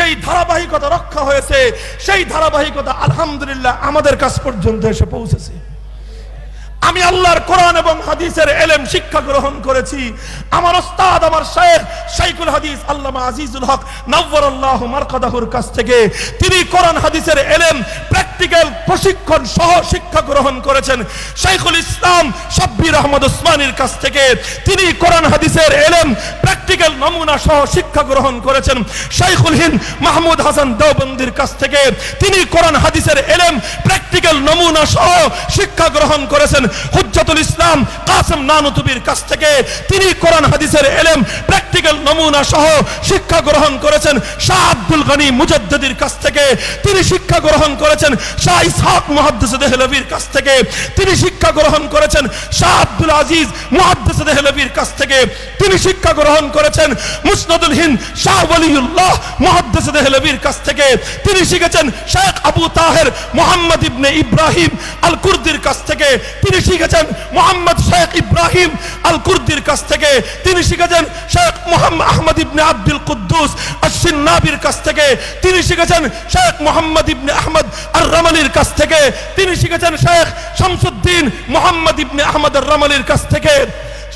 যেই ধারাবাহিকতা রক্ষা হয়েছে, সেই ধারাবাহিকতা আলহামদুলিল্লাহ আমাদের কাছ পর্যন্ত এসে পৌঁছেছে। আমি আল্লাহর কোরআন এবং হাদিসের এলেম শিক্ষা গ্রহণ করেছি। আমার ওস্তাদ, আমার শেখ শাইখুল হাদিস আল্লামা আজিজুল হক নব্বরাল্লাহ মারকাদাহুর কাছ থেকে তিনি কোরআন, হাদিসের এলেম, প্র্যাকটিক্যাল প্রশিক্ষণ সহ শিক্ষা গ্রহণ করেছেন। শাইখুল ইসলাম সাব্বির আহমদ ওসমানীর কাছ থেকে তিনি কোরআন, হাদিসের এলেম প্র্যাকটিক্যাল সহ শিক্ষা গ্রহণ করেছেন শাইখুল হিন্দ মাহমুদ হাসান দেওবন্দির কাছ থেকে। তিনি কোরআন হাদিসের এলেম, প্র্যাকটিক্যাল নমুনা সহ শিক্ষা গ্রহণ করেছেন হুজ্জাতুল ইসলাম কাসেম নানুতুবির কাছ থেকে। তিনি কোরআন হাদিসের এলেম, প্র্যাকটিক্যাল নমুনা সহ শিক্ষা গ্রহণ করেছেন শাহ আব্দুল গনি মুজাদ্দিদির কাছ থেকে। তিনি শিক্ষা গ্রহণ করেছেন শাহ ইসহাক মুহাদ্দিস দেহলভির কাছ থেকে। তিনি শিক্ষা গ্রহণ করেছেন শাহ আব্দুল আজিজ মুহাদ্দিস দেহলভির কাছ থেকে। তিনি শিক্ষা গ্রহণ করেছেন মুসনাদুল হিন্দ শাহ ওয়ালিউল্লাহ মুহাদ্দিস দেহলভির কাছ থেকে তিনি শিখেছেন শেখ আবু তাহের মোহাম্মদ ইবনে ইব্রাহিম আল কুর্দির কাছ থেকে তিনি শিখেছেন মোহাম্মদ শেখ ইব্রাহিম আল কুর্দির কাছ থেকে তিনি শিখেছেন শেখ মোহাম্মদ আহমদ ইবনে আব্দুল কুদ্দুস আশিন্নাবির কাছ থেকে তিনি শিখেছেন শেখ মোহাম্মদ ইবনে আহমদ আর রামালির কাছ থেকে তিনি শিখেছেন শেখ শামসুদ্দিন মোহাম্মদ ইবনে আহমদ আর রামালির কাছ থেকে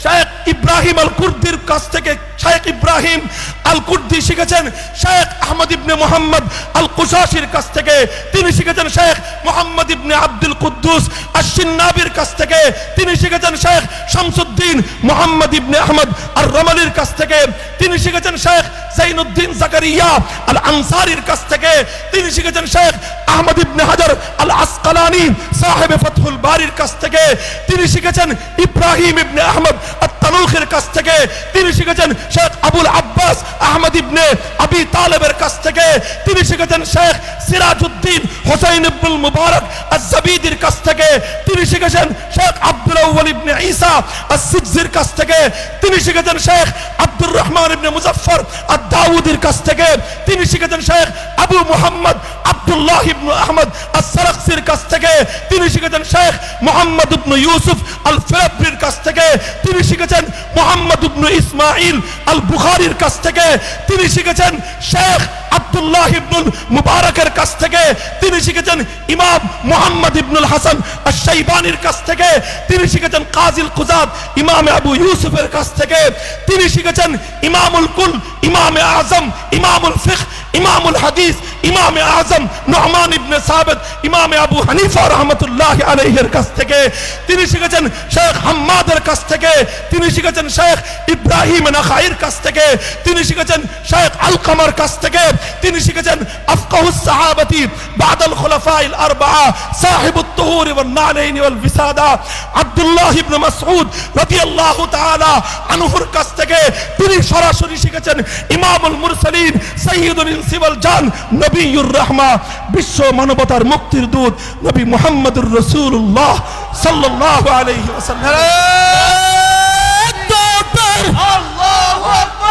শেখ ইব্রাহিম আল কুর্দির কাছ থেকে শেখ ইব্রাহিম আল কুর্দি শিখেছেন শেখ আহমদ ইবনে মোহাম্মদ আল কুশাসির কাছ থেকে তিনি শিখেছেন শেখ মোহাম্মদ ইবনে আব্দুল কুদ্দুস আশিন্নাবির কাছ থেকে তিনি শিখেছেন শেখ শামসুদ্দিন মোহাম্মদ ইবনে আহমদ আর রমালির কাছ থেকে তিনি শিখেছেন শেখ জাইনুদ্দিন জাকারিয়া আল আনসারির কাছ থেকে তিনি শিখেছেন শেখ আহমদ ইবনে হাজার আল আসকালানি সাহেবে বারির কাছ থেকে তিনি শিখেছেন ইব্রাহিম ইবনে আহমদ আত-তানুখের কাছ থেকে, তিনি শিখেছেন শেখ আবুল আব্বাস আহমদ ইবনে আবি তালেবের কাছ থেকে, তিনি শিখেছেন শেখ সিরাজউদ্দিন হোসাইন ইবনুল মুবারক আজ-জাবিদির কাছ থেকে তিনি শিখেছেন শেখ আব্দুল আউয়াল ইবনে ঈসা আস-সিজজির কাছ থেকে তিনি শিখেছেন শেখ আব্দুর রহমান ইবনে মুজাফফর আদ-দাউদির কাছ থেকে তিনি শিখেছেন শেখ আবু মুহাম্মদ আব্দুল্লাহ ইবনে আহমদ আস-সারাকসির কাছ থেকে তিনি শিখেছেন শেখ মোহাম্মদ ইবনে ইউসুফ আল ফিরাব্রির ইসমাইল আল বুখারির কাছ থেকে তিনি শিখেছেন শেখ আব্দুল্লাহ ইবনুল মুবারকের কাছ থেকে, তিনি শিখেছেন ইমাম মোহাম্মদ ইবনুল হাসান আশ-শাইবানির কাছ থেকে, তিনি শিখেছেন কাজিল কুজাব ইমাম আবু ইউসুফের কাছ থেকে, তিনি শিখেছেন ইমামুল কুল, ইমাম আজম, ইমামুল ফিকহ ইমামুল হাদিস, ইমামে আজম নোহমান ইবনে সাবেদ ইমামে আবু হানিফা রহমতুল্লাহ আলাইহের কাছ থেকে তিনি শিখেছেন শেখ হাম্মাদের কাছ থেকে, তিনি শিখেছেন শেখ ইব্রাহিম নাখাইর কাছ থেকে, তিনি শিখেছেন শেখ আলকামার কাছ থেকে, তিনি শিখেছেন আফকাহুস সাহাবাতি বাদাল খুলাফাইল তুহুর ওয়ান নানাইন ওয়াল বিসাদা, আব্দুল্লাহ ইবনে মাসউদ রাদিয়াল্লাহু তাআলা আনহুর কাছ থেকে তিনি সরাসরি শিখেছেন ইমামুল মুরসালিন সাইয়্যিদুল ইনসি ওয়াল জান নবিয়ুর রাহমা বিশ্ব মানবতার মুক্তির দূত নবী মুহাম্মদুর রাসূলুল্লাহ সাল্লাল্লাহু আলাইহি ওয়াসাল্লাম। আল্লাহু আকবার।